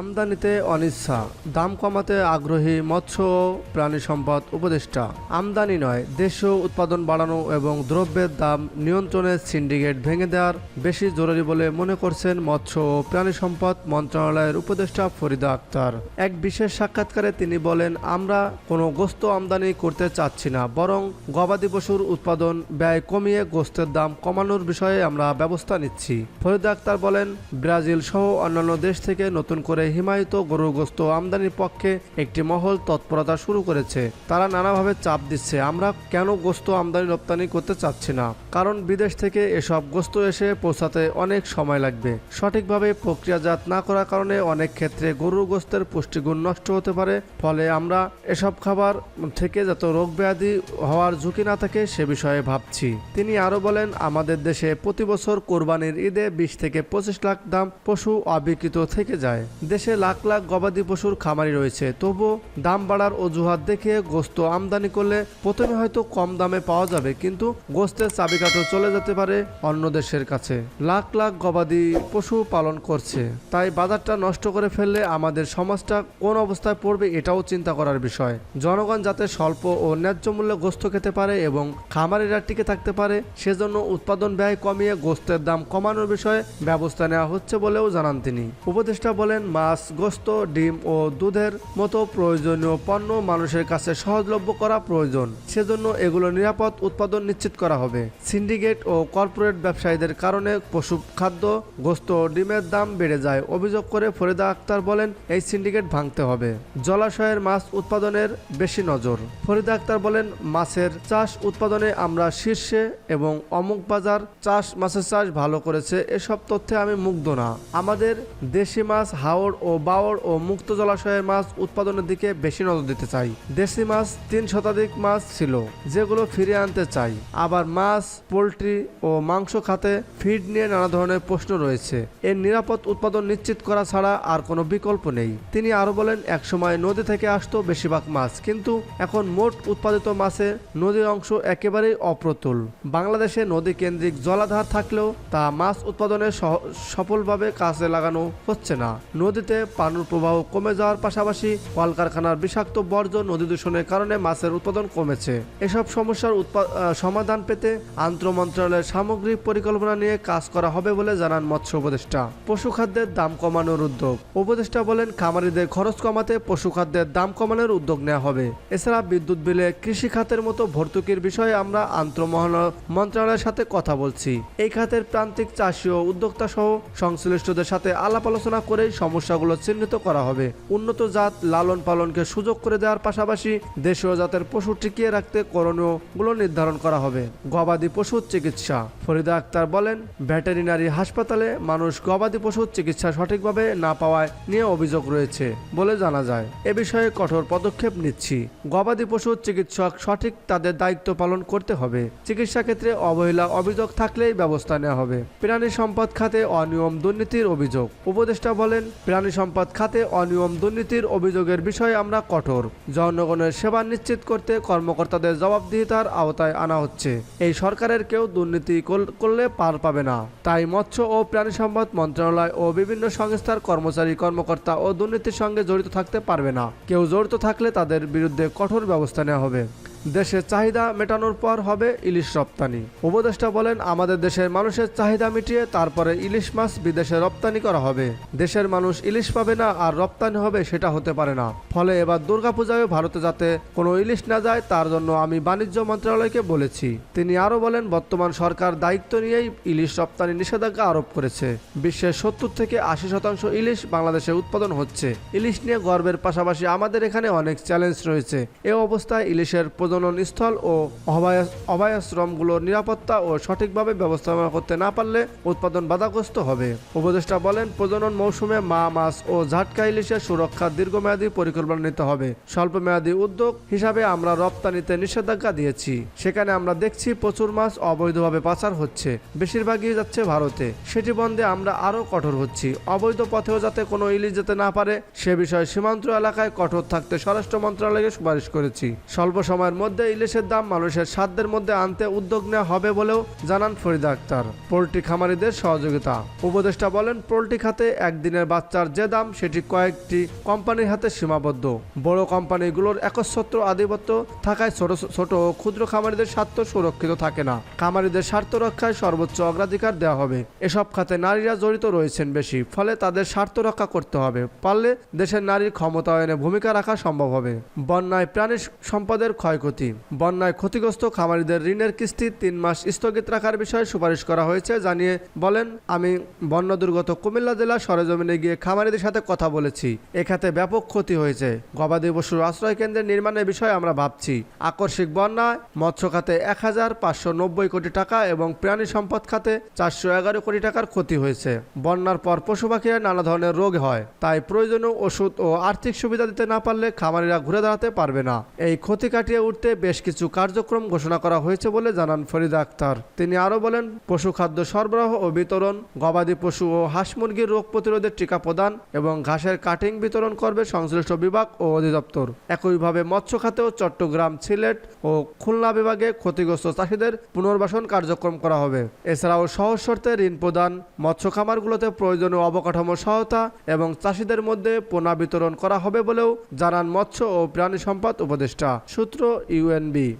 আমদানিতে অনিচ্ছা, দাম কমাতে আগ্রহী মৎস্য প্রাণী সম্পদ উপদেষ্টা। আমদানি নয়, দেশীয় উৎপাদন বাড়ানো এবং দ্রব্যের দাম নিয়ন্ত্রণের সিন্ডিকেট ভেঙে দেওয়ার বেশি জরুরি বলে মনে করছেন মৎস্য ও প্রাণী সম্পদ মন্ত্রণালয়ের উপদেষ্টা ফরিদা আক্তার। এক বিশেষ সাক্ষাৎকারে তিনি বলেন, আমরা কোনো গোস্ত আমদানি করতে চাচ্ছি না, বরং গবাদি পশুর উৎপাদন ব্যয় কমিয়ে গোস্তের দাম কমানোর বিষয়ে আমরা ব্যবস্থা নিচ্ছি। ফরিদা আক্তার বলেন, ব্রাজিল সহ অন্যান্য দেশ থেকে নতুন করে হিমায়িত গরুর গোস্ত আমদানির পক্ষে একটি মহল তৎপরতা শুরু করেছে। তারা নানাভাবে চাপ দিচ্ছে। আমরা কেন গোস্ত আমদানি রপ্তানি করতে চাচ্ছি না? কারণ বিদেশ থেকে এসব গোস্ত এসে পৌঁছাতে অনেক সময় লাগবে। সঠিকভাবে প্রক্রিয়াজাত না করার কারণে অনেক ক্ষেত্রে গরুর গোস্তের পুষ্টিগুণ নষ্ট হতে পারে। ফলে আমরা এসব খাবার থেকে যত রোগ ব্যাধি হওয়ার ঝুঁকি না থাকে সে বিষয়ে ভাবছি। তিনি আরও বলেন, আমাদের দেশে প্রতি বছর কোরবানির ঈদে বিশ থেকে পঁচিশ লাখ দাম পশু অবিকৃত থেকে যায়। দেশে লাখ লাখ গবাদি পশুর খামারি রয়েছে। তবু দাম বাড়ার অজুহাত দেখে গোস্ত আমদানি করলে প্রথমে হয়তো কম দামে পাওয়া যাবে, কিন্তু গোস্তের চাবিকাঠো চলে যেতে পারে অন্য দেশের কাছে। লাখ লাখ গবাদি পশু পালন করছে, তাই বাজারটা নষ্ট করে ফেললে আমাদের সমাজটা কোন অবস্থায় পড়বে এটাও চিন্তা করার বিষয়। জনগণ যাতে স্বল্প ও ন্যায্য মূল্যে গোস্ত খেতে পারে এবং খামারিরা টিকে থাকতে পারে, সেজন্য উৎপাদন ব্যয় কমিয়ে গোস্তের দাম কমানোর বিষয়ে ব্যবস্থা নেওয়া হচ্ছে বলেও জানান তিনি। উপদেষ্টা বলেন মাছ, গোস্ত, ডিম ও দুধের মতো প্রয়োজনীয় পণ্য মানুষের কাছে সহজলভ্য করা প্রয়োজন। সেজন্য এগুলো নিরাপদ উৎপাদন নিশ্চিত করা হবে। সিন্ডিকেট ও কর্পোরেট ব্যবসায়ীদের কারণে পশু খাদ্য, গোস্ত ও ডিমের দাম বেড়ে যায়, অভিযোগ করে ফরিদা আক্তার বলেন, এই সিন্ডিকেট ভাঙতে হবে। জলাশয়ের মাছ উৎপাদনের বেশি নজর। ফরিদা আক্তার বলেন, মাছের চাষ উৎপাদনে আমরা শীর্ষে এবং অমুক বাজার চাষ, মাছের চাষ ভালো করেছে, এসব তথ্যে আমি মুগ্ধ না। আমাদের দেশি মাছ হাওড় ও বাওর ও মুক্ত জলাশয়ের মাছ উৎপাদনের দিকে বেশি নজর দিতে চাই। দেশি মাছ তিন শতাধিক মাছ ছিল, যেগুলো ফিরিয়ে আনতে চাই। আবার মাছ, পোলট্রি ও মাংস খাতে ফিড নিয়ে নানা ধরনের প্রশ্ন রয়েছে। এর নিরাপদ উৎপাদন নিশ্চিত করা ছাড়া আর কোনো বিকল্প নেই। তিনি আরও বলেন, একসময় নদী থেকে আসতো বেশিরভাগ মাছ, কিন্তু এখন মোট উৎপাদিত মাছে নদীর অংশ একেবারেই অপ্রতুল। বাংলাদেশে নদী কেন্দ্রিক জলাধার থাকলেও তা মাছ উৎপাদনে সফলভাবে কাজে লাগানো হচ্ছে না। নদীতে পানির প্রবাহ কমে যাওয়ার পাশাপাশি কলকারখানার বিষাক্ত বর্জ্য নদী দূষণের কারণে মাছের উৎপাদন কমেছে। এসব সমস্যার সমাধান পেতে আন্তঃ মন্ত্রণালয়ের সামগ্রিক পরিকল্পনা নিয়ে কাজ করা হবে বলে জানান মৎস্য উপদেষ্টা। পশু খাদ্যের দাম কমানোর উদ্যোগ। উপদেষ্টা বলেন, খামারিদের খরচ কমাতে পশু খাদ্যের দাম কমানোর উদ্যোগ নেওয়া হবে। এছাড়া বিদ্যুৎ বিলে কৃষি খাতের মতো ভর্তুকির বিষয়ে আমরা আন্তঃমহল মন্ত্রণালয়ের সাথে কথা বলছি। এই খাতের প্রান্তিক চাষি ও উদ্যোক্তা সহ সংশ্লিষ্টদের সাথে আলাপ আলোচনা করে সমস্যাগুলো চিহ্নিত করা হবে। উন্নত জাত লালন পালনকে সুযোগ করে দেওয়ার পাশাপাশি দেশীয় জাতের পশু টিকিয়ে রাখতে করণীয়গুলো নির্ধারণ করা হবে। গবাদি পশুর চিকিৎসা। ফরিদা আক্তার বলেন, ভেটেরিনারি হাসপাতালে মানুষ গবাদি পশুর চিকিৎসা সঠিকভাবে না পাওয়ায় নিয়ে অভিযোগ রয়েছে বলে জানা যায়। এ বিষয়ে কঠোর পদক্ষেপ নিচ্ছি। গবাদি পশুর চিকিৎসক সঠিক তাদের দায়িত্ব পালন করতে হবে। চিকিৎসা ক্ষেত্রে অবহেলা অভিযোগ থাকলেই ব্যবস্থা নেওয়া হবে। প্রাণী সম্পদ খাতে অনিয়ম দুর্নীতির অভিযোগ। উপদেষ্টা বলেন প্রাণী সম্পদ খাতে অনিয়ম দুর্নীতির অভিযোগের বিষয়ে আমরা কঠোর। জনগণের সেবা নিশ্চিত করতে কর্মকর্তাদের জবাবদিহিতার আওতায় আনা হচ্ছে। এই সরকারের কেউ দুর্নীতি করলে পার পাবে না। তাই মৎস্য ও প্রাণী সম্পদ মন্ত্রণালয় ও বিভিন্ন সংস্থার কর্মচারী, কর্মকর্তা ও দুর্নীতির সঙ্গে জড়িত থাকতে পারবে না। কেউ জড়িত থাকলে তাদের বিরুদ্ধে কঠোর ব্যবস্থা নেওয়া হবে। দেশের চাহিদা মেটানোর পর হবে ইলিশ রপ্তানি। উপদেষ্টা বলেন, আমাদের দেশের মানুষের চাহিদা মিটিয়ে তারপরে ইলিশ মাছ বিদেশে রপ্তানি করা হবে। দেশের মানুষ ইলিশ পাবে না আর রপ্তানি হবে সেটা হতে পারে না। ফলে এবার দুর্গাপূজায় ভারতে যাতে কোনো ইলিশ না যায়, তার জন্য আমি বাণিজ্য মন্ত্রণালয়কে বলেছি। তিনি আরও বলেন, বর্তমান সরকার দায়িত্ব নিয়েই ইলিশ রপ্তানি নিষেধাজ্ঞা আরোপ করেছে। বিশ্বের সত্তর থেকে আশি শতাংশ ইলিশ বাংলাদেশে উৎপাদন হচ্ছে। ইলিশ নিয়ে গর্বের পাশাপাশি আমাদের এখানে অনেক চ্যালেঞ্জ রয়েছে। এ অবস্থায় ইলিশের প্রজনন স্থল ও অভয়াশ্রমগুলোর নিরাপত্তা ও সঠিকভাবে ব্যবস্থাপনা করতে না পারলে উৎপাদন বাধাগ্রস্ত হবে। উপদেষ্টা বলেন, প্রজনন মৌসুমে মা, মাছ ও ঝাটকা ইলিশের সুরক্ষার দীর্ঘমেয়াদী পরিকল্পনা নিতে হবে। স্বল্পমেয়াদী উদ্যোগ হিসাবে আমরা রপ্তানিতে নিষেধাজ্ঞা দিয়েছি। সেখানে আমরা দেখছি প্রচুর মাছ অবৈধভাবে পাচার হচ্ছে। বেশিরভাগই যাচ্ছে ভারতে। সেটি বন্ধে আমরা আরও কঠোর হচ্ছি। অবৈধ পথেও যাতে কোনো ইলিশ যেতে না পারে, সে বিষয়ে সীমান্ত এলাকায় কঠোর থাকতে স্বরাষ্ট্র মন্ত্রণালয়কে সুপারিশ করেছি। স্বল্প সময়ের মধ্যে ইলিশের দাম মানুষের সাধ্যের মধ্যে আনতে উদ্যোগ নেওয়া হবে বলেও জানান ফরিদা আক্তার। পোলট্রি খামারিদের সহযোগিতা। উপদেষ্টা বলেন, পোলট্রি খাতে একদিনের বাচ্চার যে দাম, সেটি কয়েকটি কোম্পানির হাতে সীমাবদ্ধ। বড় কোম্পানিগুলোর একচ্ছত্র আধিপত্য থাকায় ছোট ছোট ও ক্ষুদ্র খামারিদের স্বার্থ সুরক্ষিত থাকে না। খামারিদের স্বার্থ রক্ষায় সর্বোচ্চ অগ্রাধিকার দেওয়া হবে। এসব খাতে নারীরা জড়িত রয়েছেন বেশি, ফলে তাদের স্বার্থ রক্ষা করতে হবে। পারলে দেশের নারীর ক্ষমতায়নে ভূমিকা রাখা সম্ভব হবে। বন্যায় প্রাণী সম্পদের ক্ষয়ক্ষতি বন্যায় ক্ষতিগ্রস্ত খামারিদের ঋণের কিস্তি তিন মাস স্থগিত রাখার বিষয়ে সুপারিশ করা হয়েছে, জানিয়ে বলেন, আমি বন্য দুর্গত কুমিল্লা জেলা সরেজমিনে গিয়ে খামারিদের সাথে কথা বলেছি। এ খাতে ব্যাপক ক্ষতি হয়েছে। গবাদি পশুর আশ্রয় কেন্দ্রের নির্মাণের বিষয়ে আমরা ভাবছি। আকস্মিক বন্যায় মৎস্য খাতে এক হাজার পাঁচশো নব্বই কোটি টাকা এবং প্রাণী সম্পদ খাতে চারশো এগারো কোটি টাকার ক্ষতি হয়েছে। বন্যার পর পশু পাখিরা নানা ধরনের রোগ হয়। তাই প্রয়োজনীয় ওষুধ ও আর্থিক সুবিধা দিতে না পারলে খামারিরা ঘুরে দাঁড়াতে পারবে না। এই ক্ষতি কাটিয়ে উঠতে বেশ কিছু কার্যক্রম ঘোষণা করা হয়েছে বলে জানান ফরিদা আক্তার। তিনি আরও বলেন, পশু খাদ্য সরবরাহ ও বিতরণ, গবাদি পশু ও হাঁস মুরগির রোগ প্রতিরোধের টিকা প্রদান এবং ঘাসের কাটিং বিতরণ করবে সংশ্লিষ্ট বিভাগ ও অধিদপ্তর। একইভাবে মৎস্য খাতেও চট্টগ্রাম সিলেট ও খুলনা বিভাগে ক্ষতিগ্রস্ত চাষিদের পুনর্বাসন কার্যক্রম করা হবে। এছাড়াও সহজ শর্তে ঋণ প্রদান, মৎস্য খামারগুলোতে প্রয়োজনীয় অবকাঠামো সহায়তা এবং চাষিদের মধ্যে পোনা বিতরণ করা হবে বলেও জানান মৎস্য ও প্রাণী সম্পদ উপদেষ্টা। সূত্র UNB.